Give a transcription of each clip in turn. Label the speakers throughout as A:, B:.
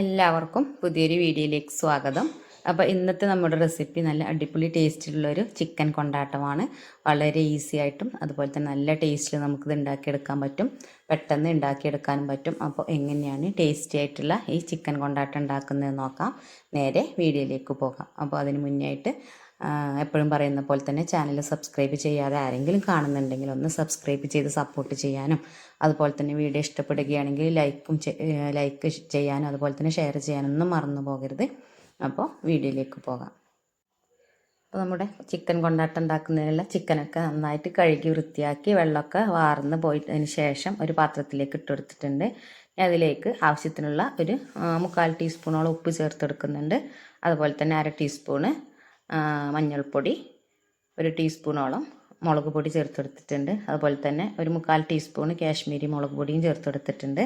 A: എല്ലാവർക്കും പുതിയൊരു വീഡിയോയിലേക്ക് സ്വാഗതം. അപ്പോൾ ഇന്നത്തെ നമ്മുടെ റെസിപ്പി നല്ല അടിപൊളി ടേസ്റ്റിലുള്ളൊരു ചിക്കൻ കൊണ്ടാട്ടമാണ്. വളരെ ഈസി ആയിട്ടും അതുപോലെ തന്നെ നല്ല ടേസ്റ്റിൽ നമുക്കിത് ഉണ്ടാക്കിയെടുക്കാൻ പറ്റും. പെട്ടെന്ന് ഉണ്ടാക്കിയെടുക്കാനും പറ്റും. അപ്പോൾ എങ്ങനെയാണ് ടേസ്റ്റി ആയിട്ടുള്ള ഈ ചിക്കൻ കൊണ്ടാട്ടം ഉണ്ടാക്കുന്നത് നോക്കാം. നേരെ വീഡിയോയിലേക്ക് പോകാം. അപ്പോൾ അതിന് മുന്നേ ആയിട്ട് എപ്പോഴും പറയുന്ന പോലെ തന്നെ ചാനൽ സബ്സ്ക്രൈബ് ചെയ്യാതെ ആരെങ്കിലും കാണുന്നുണ്ടെങ്കിൽ ഒന്ന് സബ്സ്ക്രൈബ് ചെയ്ത് സപ്പോർട്ട് ചെയ്യാനും അതുപോലെ തന്നെ വീഡിയോ ഇഷ്ടപ്പെടുകയാണെങ്കിൽ ലൈക്കും ലൈക്ക് ചെയ്യാനും അതുപോലെ തന്നെ ഷെയർ ചെയ്യാനൊന്നും മറന്നു പോകരുത്. അപ്പോൾ വീഡിയോയിലേക്ക് പോകാം. അപ്പോൾ നമ്മുടെ ചിക്കൻ കൊണ്ടാട്ടം ഉണ്ടാക്കുന്നതിനുള്ള ചിക്കനൊക്കെ നന്നായിട്ട് കഴുകി വൃത്തിയാക്കി വെള്ളമൊക്കെ വാർന്ന് പോയിട്ടതിന് ശേഷം ഒരു പാത്രത്തിലേക്ക് ഇട്ടെടുത്തിട്ടുണ്ട് അതിലേക്ക് ആവശ്യത്തിനുള്ള ഒരു മുക്കാൽ ടീസ്പൂണോളം ഉപ്പ് ചേർത്തെടുക്കുന്നുണ്ട്. അതുപോലെ തന്നെ അര ടീസ്പൂണ് മഞ്ഞൾപ്പൊടി ഒരു ടീസ്പൂണോളം മുളക് പൊടി ചേർത്തെടുത്തിട്ടുണ്ട്. അതുപോലെ തന്നെ ഒരു മുക്കാൽ ടീസ്പൂണ് കാശ്മീരി മുളക് പൊടിയും ചേർത്തെടുത്തിട്ടുണ്ട്.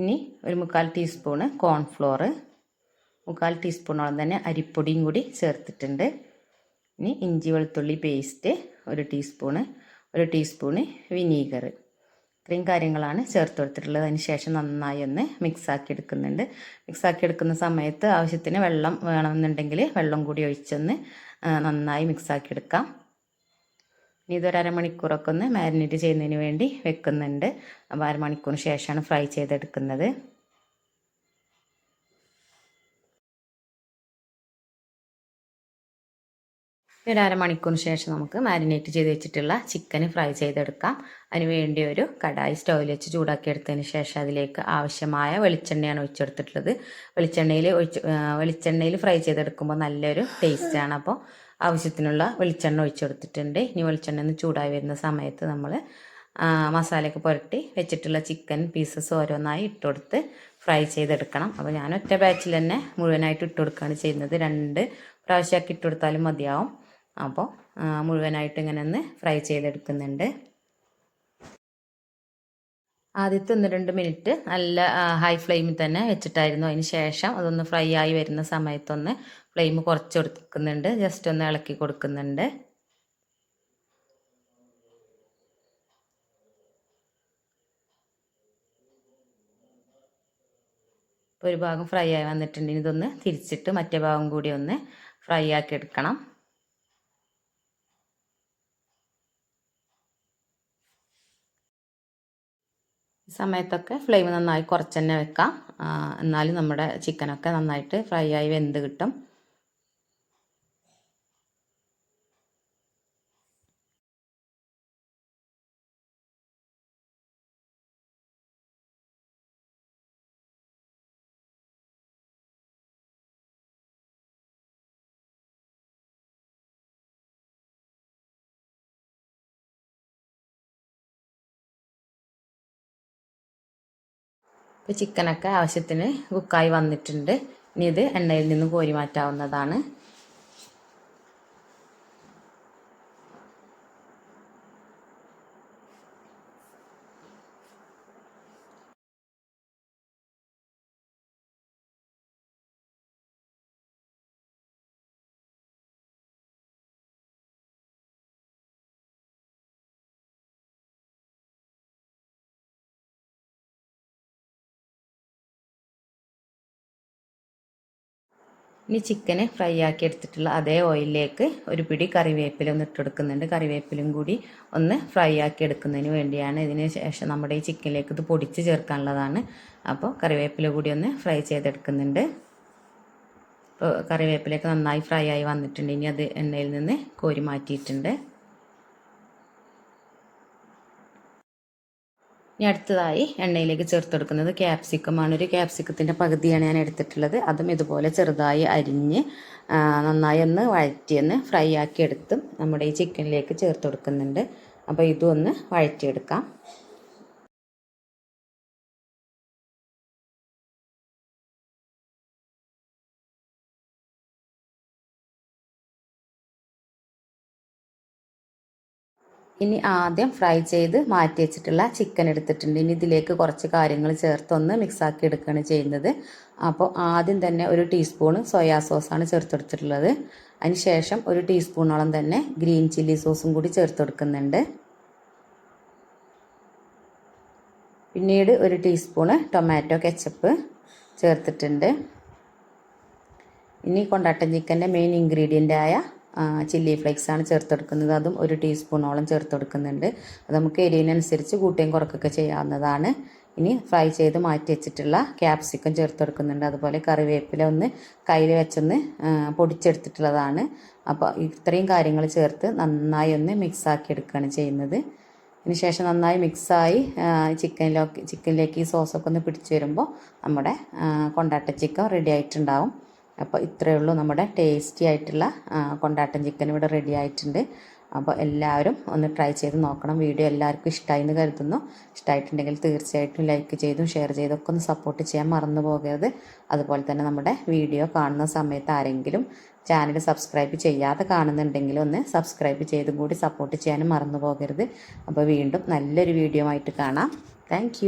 A: ഇനി ഒരു മുക്കാൽ ടീസ്പൂണ് കോൺഫ്ലോർ മുക്കാൽ ടീസ്പൂണോളം തന്നെ അരിപ്പൊടിയും കൂടി ചേർത്തിട്ടുണ്ട്. ഇനി ഇഞ്ചി വെളുത്തുള്ളി പേസ്റ്റ് ഒരു ടീസ്പൂണ് ഒരു ടീസ്പൂണ് വിനീഗർ. ഇത്രയും കാര്യങ്ങളാണ് ചേർത്ത് കൊടുത്തിട്ടുള്ളത്. അതിന് ശേഷം നന്നായി ഒന്ന് മിക്സാക്കി എടുക്കുന്നുണ്ട്. മിക്സാക്കി എടുക്കുന്ന സമയത്ത് ആവശ്യത്തിന് വെള്ളം വേണമെന്നുണ്ടെങ്കിൽ വെള്ളം കൂടി ഒഴിച്ചൊന്ന് നന്നായി മിക്സാക്കി എടുക്കാം. ഇനി ഇതൊരു അരമണിക്കൂറൊക്കെ ഒന്ന് മാരിനേറ്റ് ചെയ്യുന്നതിന് വേണ്ടി വെക്കുന്നുണ്ട്. അപ്പോൾ അരമണിക്കൂറിന് ശേഷമാണ് ഫ്രൈ ചെയ്തെടുക്കുന്നത്. ഒരു അരമണിക്കൂറിന് ശേഷം നമുക്ക് മാരിനേറ്റ് ചെയ്ത് വെച്ചിട്ടുള്ള ചിക്കൻ ഫ്രൈ ചെയ്തെടുക്കാം. അതിന് വേണ്ടി ഒരു കടായി സ്റ്റൗവിൽ വെച്ച് ചൂടാക്കി എടുത്തതിന് ശേഷം അതിലേക്ക് ആവശ്യമായ വെളിച്ചെണ്ണയാണ് ഒഴിച്ചെടുത്തിട്ടുള്ളത്. വെളിച്ചെണ്ണയിൽ ഒഴിച്ച് വെളിച്ചെണ്ണയിൽ ഫ്രൈ ചെയ്തെടുക്കുമ്പോൾ നല്ലൊരു ടേസ്റ്റാണ് അപ്പോൾ ആവശ്യത്തിനുള്ള വെളിച്ചെണ്ണ ഒഴിച്ചെടുത്തിട്ടുണ്ട്. ഇനി വെളിച്ചെണ്ണ ഒന്ന് ചൂടായി വരുന്ന സമയത്ത് നമ്മൾ മസാലയൊക്കെ പുരട്ടി വെച്ചിട്ടുള്ള ചിക്കൻ പീസസ് ഓരോന്നായി ഇട്ടുകൊടുത്ത് ഫ്രൈ ചെയ്തെടുക്കണം. അപ്പോൾ ഞാൻ ഒറ്റ ബാച്ചിൽ തന്നെ മുഴുവനായിട്ട് ഇട്ടുകൊടുക്കുകയാണ് ചെയ്യുന്നത്. രണ്ട് പ്രാവശ്യമാക്കി ഇട്ടുകൊടുത്താലും മതിയാവും. അപ്പോൾ മുഴുവനായിട്ട് ഇങ്ങനെ ഒന്ന് ഫ്രൈ ചെയ്തെടുക്കുന്നുണ്ട്. ആദ്യത്തെ ഒന്ന് രണ്ട് മിനിറ്റ് നല്ല ഹൈ ഫ്ലെയിമിൽ തന്നെ വെച്ചിട്ടായിരുന്നു. അതിന് ശേഷം അതൊന്ന് ഫ്രൈ ആയി വരുന്ന സമയത്തൊന്ന് ഫ്ലെയിം കുറച്ച് കൊടുക്കുന്നുണ്ട് ജസ്റ്റ് ഒന്ന് ഇളക്കി കൊടുക്കുന്നുണ്ട്. ഒരു ഭാഗം ഫ്രൈ ആയി വന്നിട്ടുണ്ടെങ്കിൽ ഇതൊന്ന് തിരിച്ചിട്ട് മറ്റേ ഭാഗം കൂടി ഒന്ന് ഫ്രൈ ആക്കി എടുക്കണം. ഈ സമയത്തൊക്കെ ഫ്ലെയിം നന്നായി കുറച്ച് തന്നെ വെക്കാം എന്നാലും നമ്മുടെ ചിക്കനൊക്കെ നന്നായിട്ട് ഫ്രൈ ആയി വെന്ത് കിട്ടും. ഇപ്പോൾ ചിക്കനൊക്കെ ആവശ്യത്തിന് കുക്കായി വന്നിട്ടുണ്ട്. ഇനി ഇത് എണ്ണയിൽ നിന്ന് കോരി മാറ്റാവുന്നതാണ്. ഇനി ചിക്കനെ ഫ്രൈ ആക്കി എടുത്തിട്ടുള്ള അതേ ഓയിലിലേക്ക് ഒരു പിടി കറിവേപ്പില ഒന്ന് ഇട്ടെടുക്കുന്നുണ്ട് കറിവേപ്പിലും കൂടി ഒന്ന് ഫ്രൈ ആക്കി എടുക്കുന്നതിന് വേണ്ടിയാണ് ഇതിന് ശേഷം നമ്മുടെ ഈ ചിക്കനിലേക്ക് ഇത് പൊടിച്ച് ചേർക്കാനുള്ളതാണ്. അപ്പോൾ കറിവേപ്പില കൂടി ഒന്ന് ഫ്രൈ ചെയ്തെടുക്കുന്നുണ്ട്. ഇപ്പോൾ കറിവേപ്പിലൊക്കെ നന്നായി ഫ്രൈ ആയി വന്നിട്ടുണ്ട്. ഇനി അത് എണ്ണയിൽ നിന്ന് കോരി മാറ്റിയിട്ടുണ്ട്. ഇനി അടുത്തതായി എണ്ണയിലേക്ക് ചേർത്തെടുക്കുന്നത് ക്യാപ്സിക്കമാണ് ഒരു ക്യാപ്സിക്കത്തിന്റെ പകുതിയാണ് ഞാൻ എടുത്തിട്ടുള്ളത്. അതും ഇതുപോലെ ചെറുതായി അരിഞ്ഞ് നന്നായി ഒന്ന് വഴറ്റിയൊന്ന് ഫ്രൈ ആക്കി എടുത്തും നമ്മുടെ ഈ ചിക്കനിലേക്ക് ചേർത്ത് കൊടുക്കുന്നുണ്ട് അപ്പോൾ ഇതും ഒന്ന് വഴറ്റിയെടുക്കാം. ഇനി ആദ്യം ഫ്രൈ ചെയ്ത് മാറ്റി വെച്ചിട്ടുള്ള ചിക്കൻ എടുത്തിട്ടുണ്ട്. ഇനി ഇതിലേക്ക് കുറച്ച് കാര്യങ്ങൾ ചേർത്തൊന്ന് മിക്സാക്കി എടുക്കുകയാണ് ചെയ്യുന്നത്. അപ്പോൾ ആദ്യം തന്നെ ഒരു ടീസ്പൂൺ സോയാ സോസാണ് ചേർത്തെടുത്തിട്ടുള്ളത് അതിന് ശേഷം ഒരു ടീസ്പൂണോളം തന്നെ ഗ്രീൻ ചില്ലി സോസും കൂടി ചേർത്തെടുക്കുന്നുണ്ട് പിന്നീട് ഒരു ടീസ്പൂണ് ടൊമാറ്റോ കെച്ചപ്പ് ചേർത്തിട്ടുണ്ട്. ഇനി കൊണ്ടാട്ടൻ ചിക്കന്റെ മെയിൻ ഇൻഗ്രീഡിയന്റായ ചില്ലി ഫ്ലേക്സ് ആണ് ചേർത്തെടുക്കുന്നത്. അതും ഒരു ടീസ്പൂണോളം ചേർത്തെടുക്കുന്നുണ്ട്. അത് നമുക്ക് എരിവിനനുസരിച്ച് കൂട്ടുകയും കുറക്കൊക്കെ ചെയ്യാവുന്നതാണ്. ഇനി ഫ്രൈ ചെയ്ത് മാറ്റി വെച്ചിട്ടുള്ള ക്യാപ്സിക്കം ചേർത്തെടുക്കുന്നുണ്ട്. അതുപോലെ കറിവേപ്പില ഒന്ന് കയ്യിൽ വെച്ചൊന്ന് പൊടിച്ചെടുത്തിട്ടുള്ളതാണ്. അപ്പോൾ ഇത്രയും കാര്യങ്ങൾ ചേർത്ത് നന്നായി ഒന്ന് മിക്സാക്കി എടുക്കുകയാണ് ചെയ്യുന്നത്. അതിന് ശേഷം നന്നായി മിക്സായി ചിക്കനിലൊക്കെ ചിക്കനിലേക്ക് ഈ സോസൊക്കെ ഒന്ന് പിടിച്ച് വരുമ്പോൾ നമ്മുടെ കൊണ്ടാട്ട ചിക്കൻ റെഡി ആയിട്ടുണ്ടാവും. അപ്പോൾ ഇത്രയേ ഉള്ളൂ നമ്മുടെ ടേസ്റ്റി ആയിട്ടുള്ള കൊണ്ടാട്ടം ചിക്കൻ ഇവിടെ റെഡി ആയിട്ടുണ്ട്. അപ്പോൾ എല്ലാവരും ഒന്ന് ട്രൈ ചെയ്ത് നോക്കണം. വീഡിയോ എല്ലാവർക്കും ഇഷ്ടമായി എന്ന് കരുതുന്നു. ഇഷ്ടമായിട്ടുണ്ടെങ്കിൽ തീർച്ചയായിട്ടും ലൈക്ക് ചെയ്തും ഷെയർ ചെയ്തും ഒക്കെ ഒന്ന് സപ്പോർട്ട് ചെയ്യാൻ മറന്നു പോകരുത്. അതുപോലെ തന്നെ നമ്മുടെ വീഡിയോ കാണുന്ന സമയത്ത് ആരെങ്കിലും ചാനൽ സബ്സ്ക്രൈബ് ചെയ്യാതെ കാണുന്നുണ്ടെങ്കിൽ ഒന്ന് സബ്സ്ക്രൈബ് ചെയ്തും കൂടി സപ്പോർട്ട് ചെയ്യാനും മറന്നു പോകരുത്. അപ്പോൾ വീണ്ടും നല്ലൊരു വീഡിയോ ആയിട്ട് കാണാം. താങ്ക്